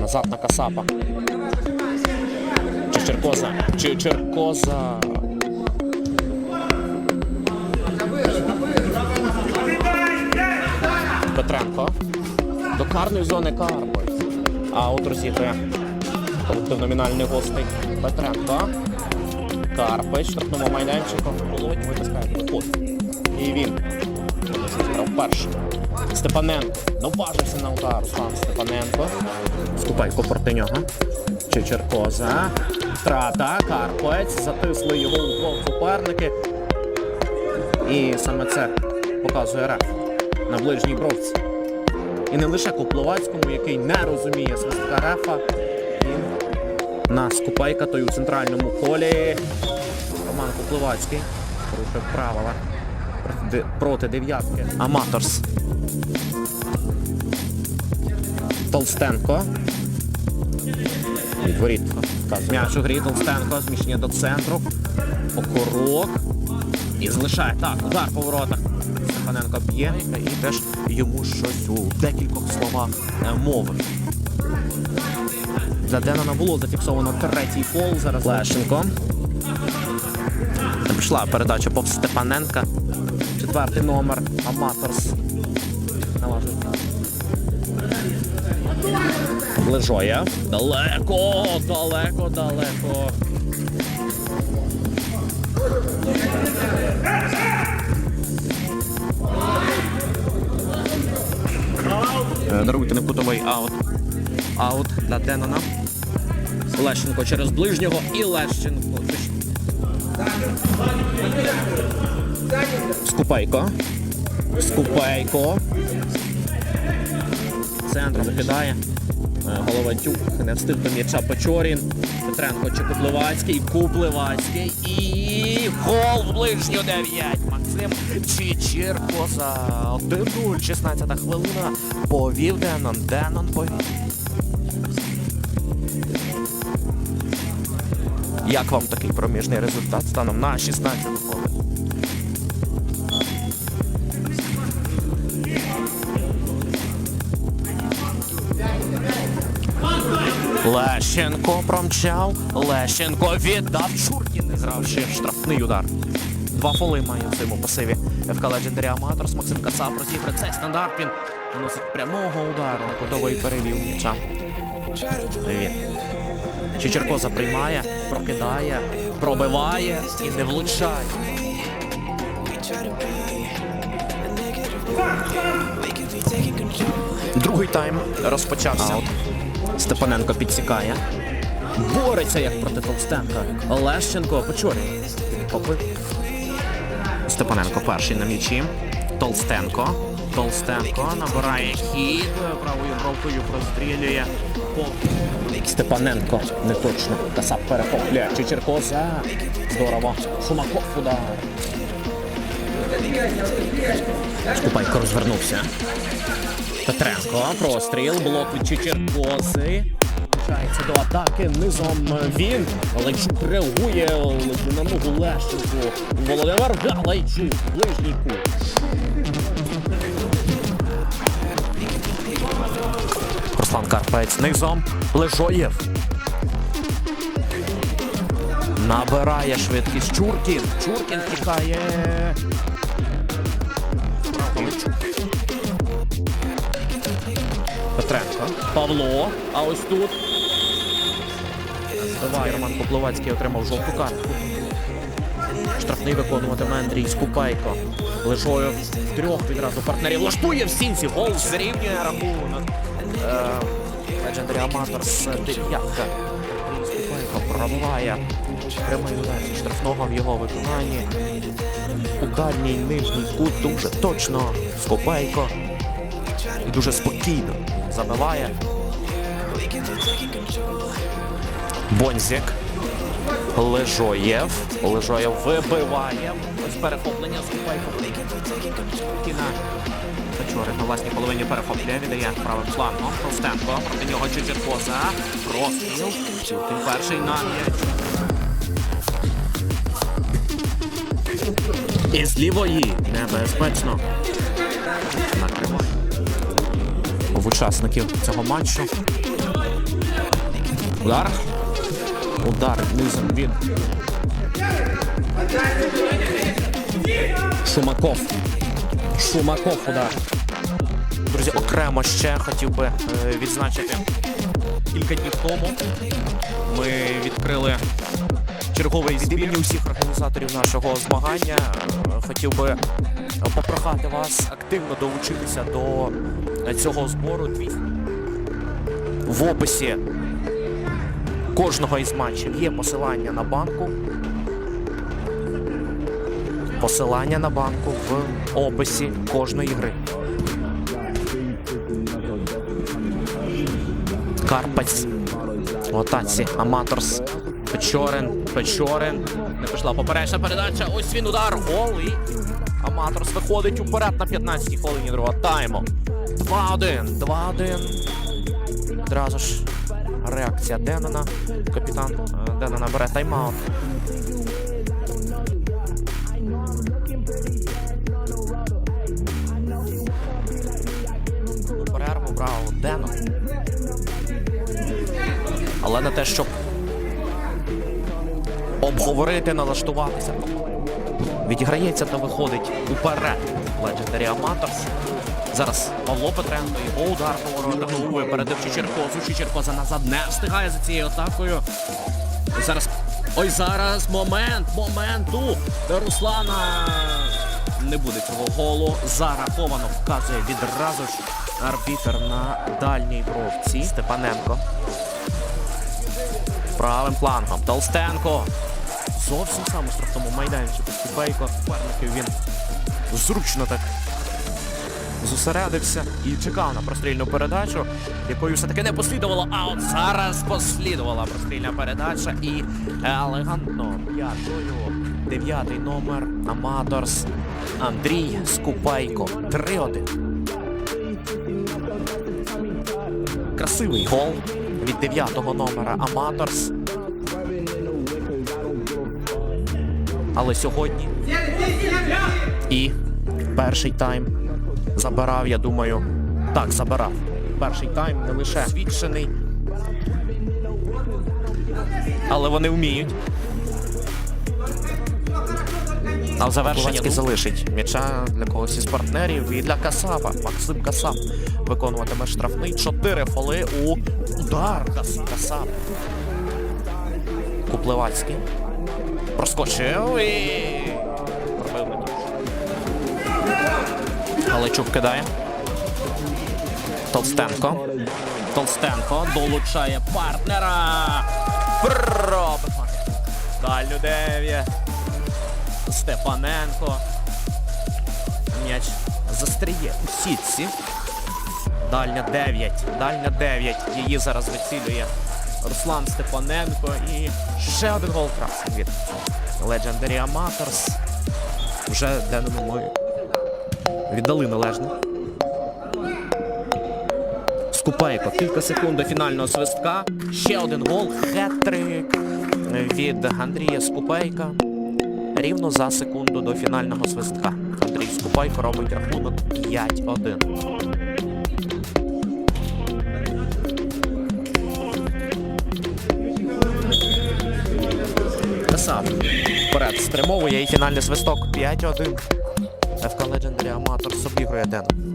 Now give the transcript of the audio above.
Назад на Касапа. Чечеркоза. Чечеркоза. Петренко. До карної зони Карпець. Аут розігрує. Колектив номінальний гостей. Петренко. Карпець. Штрафному майданчику. Володь витискає виход. І він. Перший. Степаненко. Наважився на удар. Руслан Степаненко. Ступайко проти нього. Чечеркоза. Втрата. Карпець. Затисли його у двох суперники. І саме це показує реф на ближній бровці. І не лише Копловацькому, який не розуміє свистка рефа. Він на Скупайка, той у центральному колі. Роман Копловацький порушив правила проти, дев'ятки. Аматорс. Толстенко. Відворіт. М'яч у грі Толстенко. Зміщення до центру. Окорок. І залишає. Так, удар по воротах. Степаненко б'є і теж йому щось у декількох словах е, мови. Для Денона було зафіксовано третій фол. Зараз Лещенко. Пішла передача повз Степаненка. Четвертий номер. Аматорс. Наважив. Лежоєв. Далеко, далеко, далеко. Даруйте непутовий аут. Аут для Денона. Лещенко через ближнього і Лещенко. Скупайко. Скупайко. Центром кидає. Е, Головатюк не встиг до м'яча Печорін. Петренко чи Куплевацький. Куплевацький. І гол в ближню 9. Максим Чичірко за 1-0. 16 хвилина. Повів Денон. Денон повів. Як вам такий проміжний результат станом на 16 хвилину? Лещенко промчав. Лещенко віддав. Чуркін не грав ще штрафний удар. Два фоли має в цьому пасиві. ФК Legendary Amators. Максим Кацап розіграє цей стандарт. Він наносить прямого удару на кутовий перевів м'яча. Він. Чечеркоза приймає, прокидає, пробиває і не влучає. Другий тайм розпочався. Степаненко підсікає. Бореться як проти Толстенка. Лещенко почорює. Попит. Степаненко перший на м'ячі. Толстенко. Толстенко набирає хід. Правою бровкою прострілює. Степаненко не точно. Касап перехоплює. Чечеркоза. Здорово. Шумаков удар. Скупайко розвернувся. Петренко, простріл, блок від Чечеркози. Включається до атаки низом він. Галайчук реагує на ногу Лещенку. Володимир Галайчук, ближній кут. Руслан Карпець низом. Лежоєв. Набирає швидкість Чуркін. Чуркін тікає. Павло. А ось тут. Збиває Роман Поплавацький отримав жовту картку. Штрафний виконуватиме Андрій Скупайко. Лежою в трьох відразу партнерів. Влаштує в сінці. Гол зрівнює рахунок. Е, Legendary Amators дев'ятка. Скупайко пробиває. Прямий удар штрафного в його виконанні. У дальній нижній кут дуже точно. Скупайко. І дуже спокійно забиває. Бонзік. Лежоєв. Лежоєв вибиває. Ось перехоплення Скупайко. Кіна. Печорик на власній половині перехоплює, віддає правим флангом. Простенко. Проти нього Чечеркоза. Простріл. Чутин перший на. І з лівої небезпечно. Накриває. В учасників цього матчу. Удар. Удар низом від Шумаков. Шумаков удар. Друзі, окремо ще хотів би е, відзначити кілька днів тому. Ми відкрили черговий від імені усіх організаторів нашого змагання. Е, Хотів би попрохати вас активно долучитися до е, цього збору. В описі кожного із матчів є посилання на банку. Посилання на банку в описі кожної гри. Карпець. В. Аматорс. Печорин. Печорин. Не пішла поперечна передача. Ось він удар. Гол і Аматорс виходить уперед на 15-й хвилині другого тайму. 2-1. 2-1. Одразу ж реакція Денона. Капітан е, Денона бере тайм-аут. Перерву брав Денон. Але на те, щоб обговорити, налаштуватися. Відіграється та виходить уперед Legendary Amateurs. Зараз Павло Петренко, його удар по воротах головою передив Чечеркозу. Чечеркоза назад не встигає за цією атакою. Зараз. Ой, зараз момент, моменту. Руслана не буде цього голу. Зараховано вказує відразу ж арбітер на дальній бровці. Степаненко. Правим флангом. Толстенко. Зовсім сам у штрафному майданчику. Купейко. Парників він зручно так зосередився і чекав на прострільну передачу, якою все-таки не послідувало. А от зараз послідувала прострільна передача і елегантно п'ятою. Дев'ятий номер Аматорс Андрій Скупайко. 3-1. Красивий гол від дев'ятого номера Аматорс. Але сьогодні і перший тайм забирав, я думаю. Так, забирав. Перший тайм не лише свідчений. Але вони вміють. А в завершенні залишить м'яча для когось із партнерів і для Касапа. Максим Касап виконуватиме штрафний. Чотири фоли у удар Кас- Касап. Куплевацький. Проскочив і пробив. Галичук кидає. Толстенко. Толстенко долучає партнера. Пробиває. Дальню 9. Степаненко. М'яч застріє у сітці. Дальня 9. Дальня 9. Її зараз вицілює Руслан Степаненко. І ще один гол красний від Legendary Amateurs. Вже денному ми віддали належне. Скупайко. Кілька секунд до фінального свистка. Ще один гол. Хет-трик від Андрія Скупайка. Рівно за секунду до фінального свистка. Андрій Скупайко робить рахунок 5-1. Вперед стримовує і фінальний свисток 5-1. ФК Legendary Amateurs обігрує Ден.